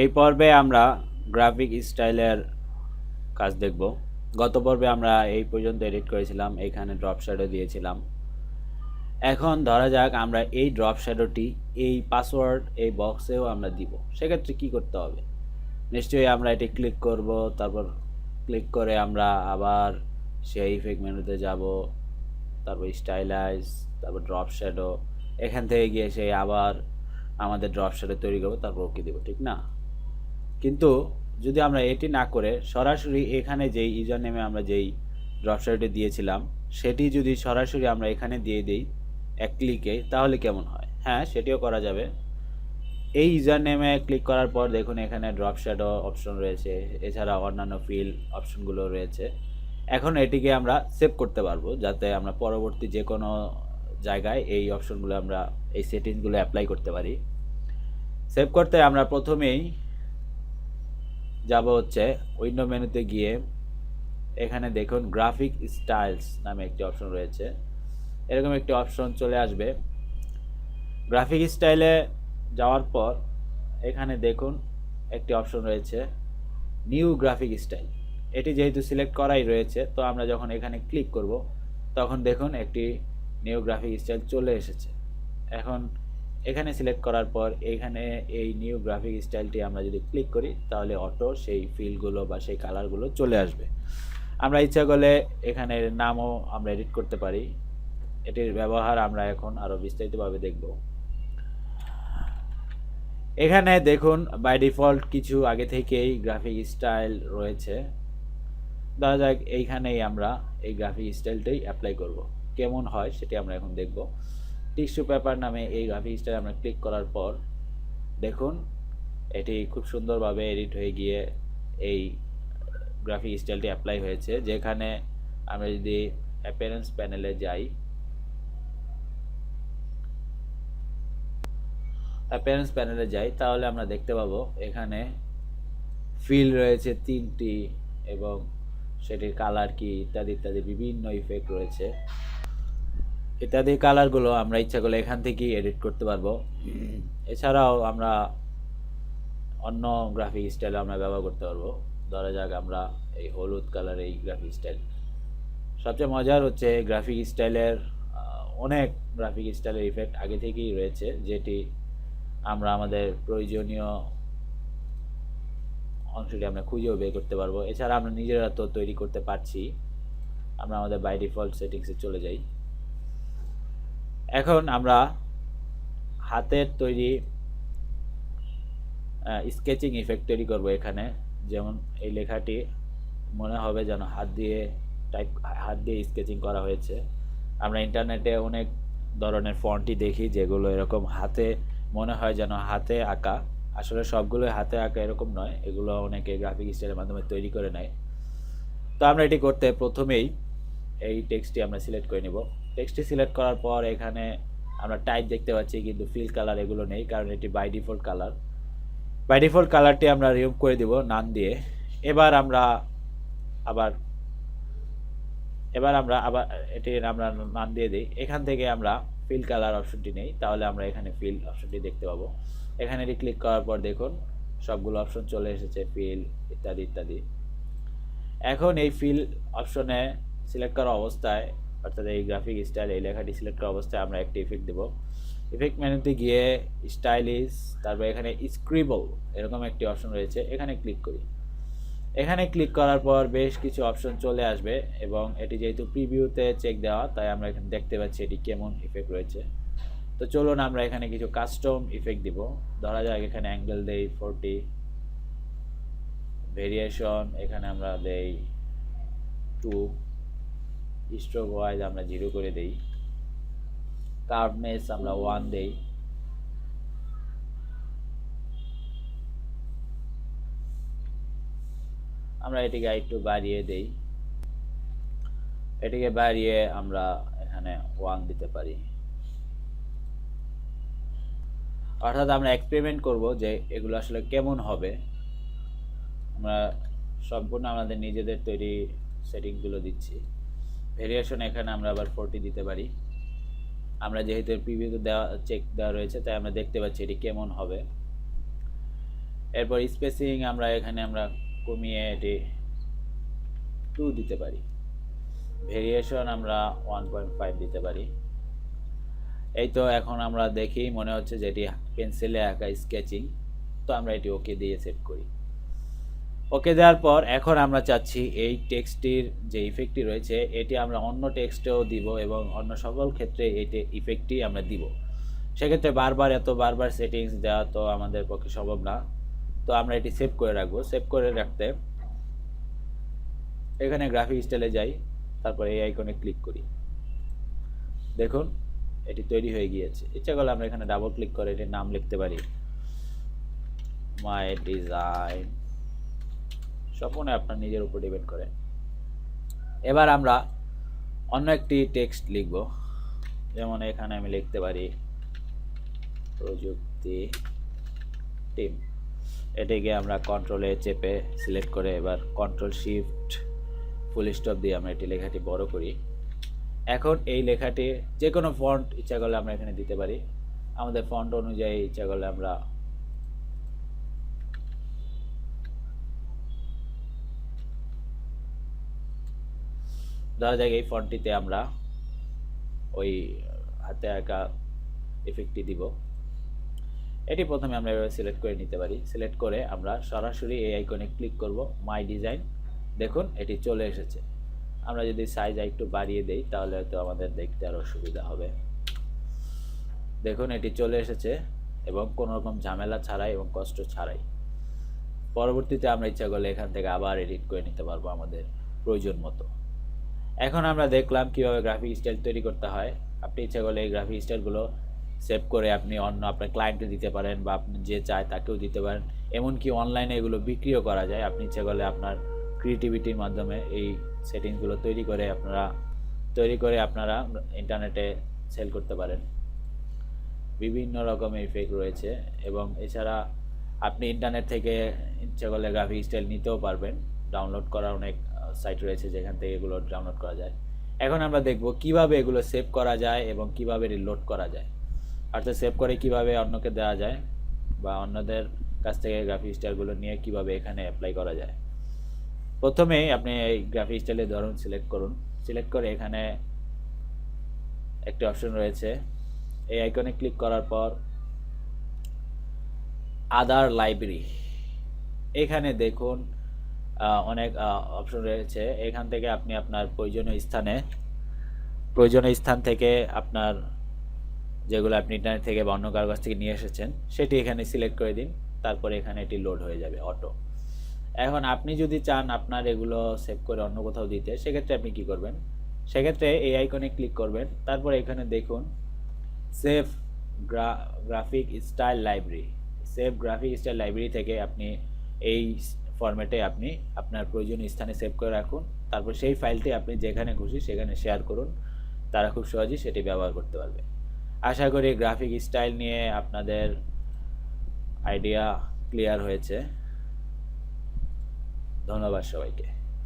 এই পর্বে আমরা গ্রাফিক স্টাইলের কাজ দেখব। গত পর্বে আমরা এই পর্যন্ত এডিট করেছিলাম, এখানে ড্রপ শ্যাডো দিয়েছিলাম। এখন ধরা যাক আমরা এই ড্রপ শ্যাডোটি এই পাসওয়ার্ড এই বক্সেও আমরা দিব। সেক্ষেত্রে কি করতে হবে? নিশ্চয়ই আমরা এটি ক্লিক করব, তারপর ক্লিক করে আমরা আবার সেই ইফেক্ট মেনুতে যাব, তারপর স্টাইলাইজ তারপর ড্রপ শ্যাডো এখান থেকে গিয়ে সেই আবার আমাদের ড্রপ শ্যাডো তৈরি করব, তারপর ওকে দেবো, ঠিক না? কিন্তু যদি আমরা এটি না করে সরাসরি এখানে যেই ইউজার নেমে আমরা যেই শ্যাডোটি দিয়েছিলাম, সেটি যদি সরাসরি আমরা এখানে দিয়ে দিই এক ক্লিকে তাহলে কেমন হয়? হ্যাঁ সেটিও করা যাবে। এই ইউজার নেমে ক্লিক করার পর দেখুন এখানে ড্রপ অপশন রয়েছে, এছাড়া অন্যান্য ফিল অপশনগুলো রয়েছে। এখন এটিকে আমরা সেভ করতে পারব, যাতে আমরা পরবর্তী যে কোনো জায়গায় এই অপশনগুলো আমরা, এই সেটিংসগুলো অ্যাপ্লাই করতে পারি। সেভ করতে আমরা প্রথমেই যাব হচ্ছে উইন্ডো মেনুতে গিয়ে এখানে দেখুন গ্রাফিক স্টাইলস নামে একটি অপশন রয়েছে। এরকম একটি অপশন চলে আসবে। গ্রাফিক স্টাইলে যাওয়ার পর এখানে দেখুন একটি অপশন রয়েছে নিউ গ্রাফিক স্টাইল এটি যেহেতু সিলেক্ট করাই রয়েছে, তো আমরা যখন এখানে ক্লিক করব, তখন দেখুন একটি নিউ গ্রাফিক স্টাইল চলে এসেছে। এখন এখানে সিলেক্ট করার পর এখানে এই নিউ গ্রাফিক স্টাইলটি আমরা যদি ক্লিক করি, তাহলে অটো সেই ফিলগুলো বা সেই কালারগুলো চলে আসবে। আমরা ইচ্ছা করলে এখানের নামও আমরা এডিট করতে পারি। এটির ব্যবহার আমরা এখন আরও বিস্তারিতভাবে দেখব। এখানে দেখুন বাই ডিফল্ট কিছু আগে থেকেই গ্রাফিক স্টাইল রয়েছে। ধরা যাক, এইখানেই আমরা এই গ্রাফিক স্টাইলটাই অ্যাপ্লাই করব। কেমন হয় সেটি আমরা এখন দেখব। টিস্যু পেপার নামে এই গ্রাফিক স্টাইল আমরা ক্লিক করার পর দেখুন, এটি খুব সুন্দরভাবে এডিট হয়ে গিয়ে এই গ্রাফিক স্টাইলটি অ্যাপ্লাই হয়েছে। যেখানে আমরা যদি অ্যাপিয়ারেন্স প্যানেলে যাই, অ্যাপিয়ারেন্স প্যানেলে যাই, তাহলে আমরা দেখতে পাবো এখানে ফিল রয়েছে তিনটি এবং সেটির কালার কি, ইত্যাদি ইত্যাদি বিভিন্ন ইফেক্ট রয়েছে। ইত্যাদি কালারগুলো আমরা ইচ্ছা করলে এখান থেকেই এডিট করতে পারব। এছাড়াও আমরা অন্য গ্রাফিক স্টাইল আমরা ব্যবহার করতে পারব। ধরা যাক আমরা এই হলুদ কালার এই গ্রাফিক স্টাইল সবচেয়ে মজার হচ্ছে গ্রাফিক স্টাইলের অনেক গ্রাফিক স্টাইলের ইফেক্ট আগে থেকেই রয়েছে, যেটি আমরা আমাদের প্রয়োজনীয় অংশটি আমরা খুঁজেও বের করতে পারব। এছাড়া আমরা নিজেরা তো তৈরি করতে পারছি। আমরা আমাদের বাই ডিফল্ট সেটিংসে চলে যাই। এখন আমরা হাতের তৈরি স্কেচিং ইফেক্ট তৈরি করব এখানে। যেমন এই লেখাটি মনে হবে যেন হাত দিয়ে টাইপ হাত দিয়ে স্কেচিং করা হয়েছে। আমরা ইন্টারনেটে অনেক ধরনের ফন্টই দেখি যেগুলো এরকম হাতে, মনে হয় যেন হাতে আঁকা। আসলে সবগুলোই হাতে আঁকা এরকম নয়, এগুলো অনেকে গ্রাফিক স্টাইলের মাধ্যমে তৈরি করে নেয়। তো আমরা এটি করতে প্রথমেই এই টেক্সটটি আমরা সিলেক্ট করে নেব। টেক্সটটি সিলেক্ট করার পর এখানে আমরা টাইপ দেখতে পাচ্ছি, কিন্তু ফিল কালার এগুলো নেই, কারণ এটি by default colour by default কালারটি আমরা রিমুভ করে দিব নান দিয়ে। এবার আমরা আবার, এবার আমরা আবার এটি আমরা নাম দিয়ে দিই। এখান থেকে আমরা ফিল কালার অপশনটি নেই, তাহলে আমরা এখানে ফিল অপশনটি দেখতে পাবো। এখানে এটি ক্লিক করার পর দেখুন, সবগুলো অপশন চলে এসেছে ফিল ইত্যাদি ইত্যাদি। এখন এই ফিল অপশনে সিলেক্ট করা অবস্থায় অর্থাৎ এই গ্রাফিক স্টাইল এই লেখাটি সিলেক্ট করা অবস্থায় আমরা একটি ইফেক্ট দেব। ইফেক্ট মেনুতে গিয়ে স্টাইলিশ তারপর এখানে স্ক্রিবল এরকম একটি অপশন রয়েছে, এখানে ক্লিক করি। এখানে ক্লিক করার পর বেশ কিছু অপশন চলে আসবে এবং এটি যেহেতু প্রিভিউতে চেক দেওয়া, তাই আমরা এখানে দেখতে পাচ্ছি এটি কেমন ইফেক্ট রয়েছে। তো চলুন আমরা এখানে কিছু কাস্টম ইফেক্ট দিব। ধরা যাক এখানে অ্যাঙ্গেল দেই ফোরটি ভেরিয়েশন এখানে আমরা দেই টু স্ট্রোক ওয়াইজ আমরা জিরো করে দেই। কার্ভনেস আমরা ওয়ান দেই। আমরা এটিকে একটু বাড়িয়ে দেই। এটিকে বাড়িয়ে আমরা এখানে ওয়ান দিতে পারি। অর্থাৎ আমরা এক্সপেরিমেন্ট করব যে এগুলো আসলে কেমন হবে। আমরা সম্পূর্ণ আমাদের নিজেদের তৈরি সেটিংগুলো দিচ্ছি। ভেরিয়েশন এখানে আমরা আবার ফোরটি দিতে পারি। আমরা যেহেতু প্রিভিউতে দেওয়া চেক দেওয়া রয়েছে, তাই আমরা দেখতে পাচ্ছি এটি কেমন হবে। এরপর স্পেসিং আমরা এখানে আমরা কমিয়ে এটি টু দিতে পারি। ভেরিয়েশন আমরা ওয়ান পয়েন্ট ফাইভ দিতে পারি। এই তো এখন আমরা দেখি, মনে হচ্ছে যে এটি পেন্সিলে আঁকা স্কেচিং তো আমরা এটি ওকে দিয়ে সেট করি। ওকে দেওয়ার পর এখন আমরা চাচ্ছি এই টেক্সটির যে ইফেক্টটি রয়েছে, এটি আমরা অন্য টেক্সটেও দিব এবং অন্য সকল ক্ষেত্রে এই ইফেক্টটি আমরা দিব। সেক্ষেত্রে বারবার এত বারবার সেটিংস দেওয়া তো আমাদের পক্ষে সম্ভব না। তো আমরা এটি সেভ করে রাখব। সেভ করে রাখতে এখানে গ্রাফিক স্টাইলে যাই, তারপর এই আইকনে ক্লিক করি। দেখুন, এটি তৈরি হয়ে গিয়েছে। ইচ্ছা করলে আমরা এখানে ডাবল ক্লিক করে এটির নাম লিখতে পারি। মাই ডিজাইন সম্পূর্ণ আপনার নিজের উপর ডিপেন্ড করে। এবার আমরা অন্য একটি টেক্সট লিখব। যেমন এখানে আমি লিখতে পারি, প্রযুক্তি টিম এটিকে আমরা কন্ট্রোলে চেপে সিলেক্ট করে এবার কন্ট্রোল শিফট ফুল স্টপ দিয়ে আমরা এটি লেখাটি বড় করি। এখন এই লেখাটি যে কোনো ফন্ট ইচ্ছা করলে আমরা এখানে দিতে পারি। আমাদের ফন্ট অনুযায়ী ইচ্ছা করলে আমরা ধরা যাক এই ফন্টটিতে আমরা ওই হাতে আঁকা ইফেক্টটি দিব। এটি প্রথমে আমরা এভাবে সিলেক্ট করে নিতে পারি। সিলেক্ট করে আমরা সরাসরি এই আইকনে ক্লিক করব মাই ডিজাইন দেখুন, এটি চলে এসেছে। আমরা যদি সাইজ একটু বাড়িয়ে দেই, তাহলে হয়তো আমাদের দেখতে আরও সুবিধা হবে। দেখুন, এটি চলে এসেছে এবং কোনো রকম ঝামেলা ছাড়াই এবং কষ্ট ছাড়াই। পরবর্তীতে আমরা ইচ্ছা করলে এখান থেকে আবার এডিট করে নিতে পারব আমাদের প্রয়োজন মতো। এখন আমরা দেখলাম কীভাবে গ্রাফিক স্টাইল তৈরি করতে হয়। আপনি ইচ্ছা করলে এই গ্রাফিক স্টাইলগুলো সেভ করে আপনি অন্য আপনার ক্লায়েন্টকে দিতে পারেন বা আপনি যে চায় তাকেও দিতে পারেন। এমনকি অনলাইনে এগুলো বিক্রিও করা যায়। আপনি ইচ্ছা করলে আপনার ক্রিয়েটিভিটির মাধ্যমে এই সেটিংসগুলো তৈরি করে আপনারা, তৈরি করে আপনারা ইন্টারনেটে সেল করতে পারেন। বিভিন্ন রকমের ইফেক্ট রয়েছে এবং এছাড়া আপনি ইন্টারনেট থেকে ইচ্ছা করলে গ্রাফিক স্টাইল নিতেও পারবেন। ডাউনলোড করার অনেক সাইট রয়েছে যেখান থেকে এগুলো ডাউনলোড করা যায়। এখন আমরা দেখব কীভাবে এগুলো সেভ করা যায় এবং কীভাবে রিলোড করা যায়। অর্থাৎ সেভ করে কীভাবে অন্যকে দেওয়া যায় বা অন্যদের কাছ থেকে গ্রাফিক স্টাইলগুলো নিয়ে কীভাবে এখানে অ্যাপ্লাই করা যায়। প্রথমেই আপনি এই গ্রাফিক স্টাইলের ধরন সিলেক্ট করুন। সিলেক্ট করে এখানে একটি অপশন রয়েছে। এই আইকনে ক্লিক করার পর আদার লাইব্রেরি এখানে দেখুন অনেক অপশন রয়েছে। এখান থেকে আপনি আপনার প্রয়োজনীয় স্থানে, প্রয়োজনীয় স্থান থেকে আপনার যেগুলো আপনি ইন্টারনেট থেকে বা অন্য কারও কাছ থেকে নিয়ে এসেছেন, সেটি এখানে সিলেক্ট করে দিন। তারপরে এখানে এটি লোড হয়ে যাবে অটো এখন আপনি যদি চান আপনার এগুলো সেভ করে অন্য কোথাও দিতে, সেক্ষেত্রে আপনি কি করবেন? সেক্ষেত্রে এই আইকনে ক্লিক করবেন। তারপর এখানে দেখুন save graphic style library save graphic style library থেকে আপনি এই ফরম্যাটে আপনি আপনার প্রয়োজনীয় স্থানে সেভ করে রাখুন। তারপর সেই ফাইলটি আপনি যেখানে খুশি সেখানে শেয়ার করুন। তারা খুব সহজেই সেটি ব্যবহার করতে পারবে। আশা করি গ্রাফিক স্টাইল নিয়ে আপনাদের আইডিয়া ক্লিয়ার হয়েছে। ধন্যবাদ সবাইকে।